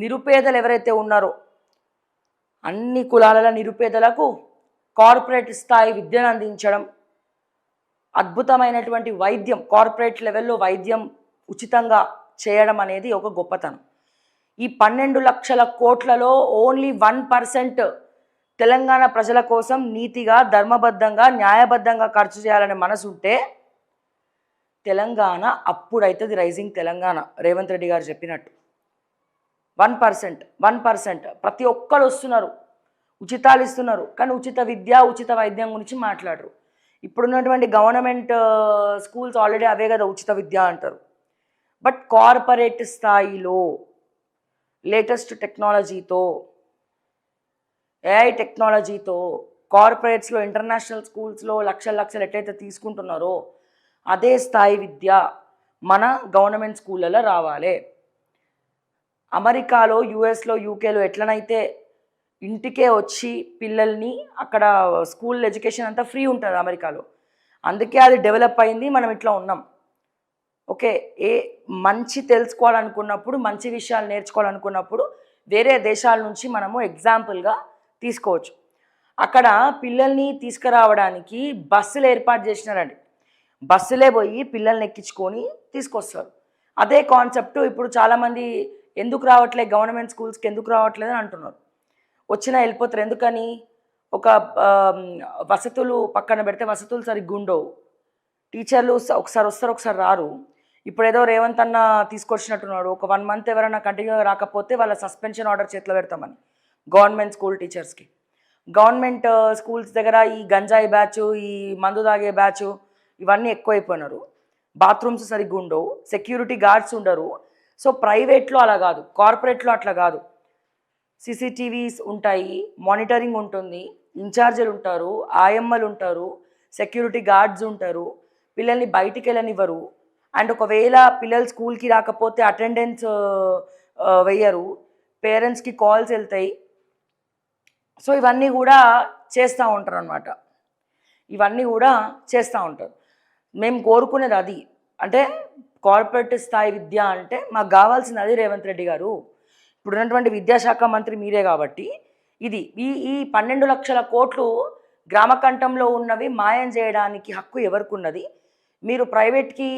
నిరుపేదలు ఎవరైతే ఉన్నారో అన్ని కులాల నిరుపేదలకు కార్పొరేట్ స్థాయి విద్యను అందించడం అద్భుతమైనటువంటి వైద్యం కార్పొరేట్ లెవెల్లో వైద్యం ఉచితంగా చేయడం అనేది ఒక గొప్పతనం. ఈ పన్నెండు లక్షల కోట్లలో ఓన్లీ వన్ పర్సెంట్ తెలంగాణ ప్రజల కోసం నీతిగా ధర్మబద్ధంగా న్యాయబద్ధంగా ఖర్చు చేయాలనే మనసు ఉంటే తెలంగాణ అప్పుడైతుంది రైజింగ్ తెలంగాణ. రేవంత్ రెడ్డి గారు చెప్పినట్టు. One percent one percent. ప్రతి ఒక్కరు వస్తున్నారు. ఉచితాలు ఇస్తున్నారు. కానీ ఉచిత విద్య ఉచిత వైద్యం గురించి మాట్లాడరు. ఇప్పుడున్నటువంటి గవర్నమెంట్ స్కూల్స్ ఆల్రెడీ అవే కదా ఉచిత విద్య అంటారు. బట్ కార్పొరేట్ స్థాయిలో లేటెస్ట్ టెక్నాలజీతో ఏఐ టెక్నాలజీతో కార్పొరేట్స్లో ఇంటర్నేషనల్ స్కూల్స్లో లక్షల లక్షలు ఎట్లయితే తీసుకుంటున్నారో అదే స్థాయి విద్య మన గవర్నమెంట్ స్కూళ్ళలో రావాలి. అమెరికాలో యుఎస్లో యూకేలో ఎట్లనైతే ఇంటికే వచ్చి పిల్లల్ని అక్కడ స్కూల్ ఎడ్యుకేషన్ అంతా ఫ్రీ ఉంటుంది అమెరికాలో. అందుకే అది డెవలప్ అయింది మనం ఇట్లా ఉన్నాం. ఓకే ఏ మంచి తెలుసుకోవాలనుకున్నప్పుడు మంచి విషయాలు నేర్చుకోవాలనుకున్నప్పుడు వేరే దేశాల నుంచి మనము ఎగ్జాంపుల్గా తీసుకోవచ్చు. అక్కడ పిల్లల్ని తీసుకురావడానికి బస్సులు ఏర్పాటు చేసినారండి. బస్సులే పోయి పిల్లల్ని ఎక్కించుకొని తీసుకొస్తారు. అదే కాన్సెప్ట్ ఇప్పుడు చాలామంది ఎందుకు రావట్లేదు గవర్నమెంట్ స్కూల్స్కి ఎందుకు రావట్లేదు అని అంటున్నారు. వచ్చినా వెళ్ళిపోతారు. ఎందుకని? ఒక వసతులు పక్కన పెడితే వసతులు సరిగ్గా ఉండవు. టీచర్లు ఒకసారి వస్తారు ఒకసారి రారు. ఇప్పుడు ఏదో రేవంత్ అన్న తీసుకొచ్చినట్టున్నాడు. ఒక వన్ మంత్ ఎవరైనా కంటిన్యూగా రాకపోతే వాళ్ళ సస్పెన్షన్ ఆర్డర్ చేతిలో పెడతామని. గవర్నమెంట్ స్కూల్ టీచర్స్కి. గవర్నమెంట్ స్కూల్స్ దగ్గర ఈ గంజాయి బ్యాచ్ ఈ మందు తాగే బ్యాచ్ ఇవన్నీ ఎక్కువైపోయినారు. బాత్రూమ్స్ సరిగ్గా ఉండవు. సెక్యూరిటీ గార్డ్స్ ఉండరు. సో ప్రైవేట్లో అలా కాదు కార్పొరేట్లో అట్లా కాదు. సీసీటీవీస్ ఉంటాయి మానిటరింగ్ ఉంటుంది ఇన్ఛార్జీలు ఉంటారు ఆయమ్మలు ఉంటారు సెక్యూరిటీ గార్డ్స్ ఉంటారు పిల్లల్ని బయటికి వెళ్ళనివ్వరు. అండ్ ఒకవేళ పిల్లలు స్కూల్కి రాకపోతే అటెండెన్స్ వేయరు పేరెంట్స్కి కాల్స్ వెళ్తాయి. సో ఇవన్నీ కూడా చేస్తూ ఉంటారు అనమాట ఇవన్నీ కూడా చేస్తూ ఉంటారు. మేము కోరుకునేది అది. అంటే కార్పొరేట్ స్థాయి విద్య అంటే మాకు కావాల్సింది అది రేవంత్ రెడ్డి గారు. ఇప్పుడు ఉన్నటువంటి విద్యాశాఖ మంత్రి మీరే కాబట్టి ఇది ఈ ఈ పన్నెండు లక్షల కోట్లు గ్రామకంఠంలో ఉన్నవి మాయం చేయడానికి హక్కు ఎవరికి ఉన్నది మీరు ప్రైవేట్కి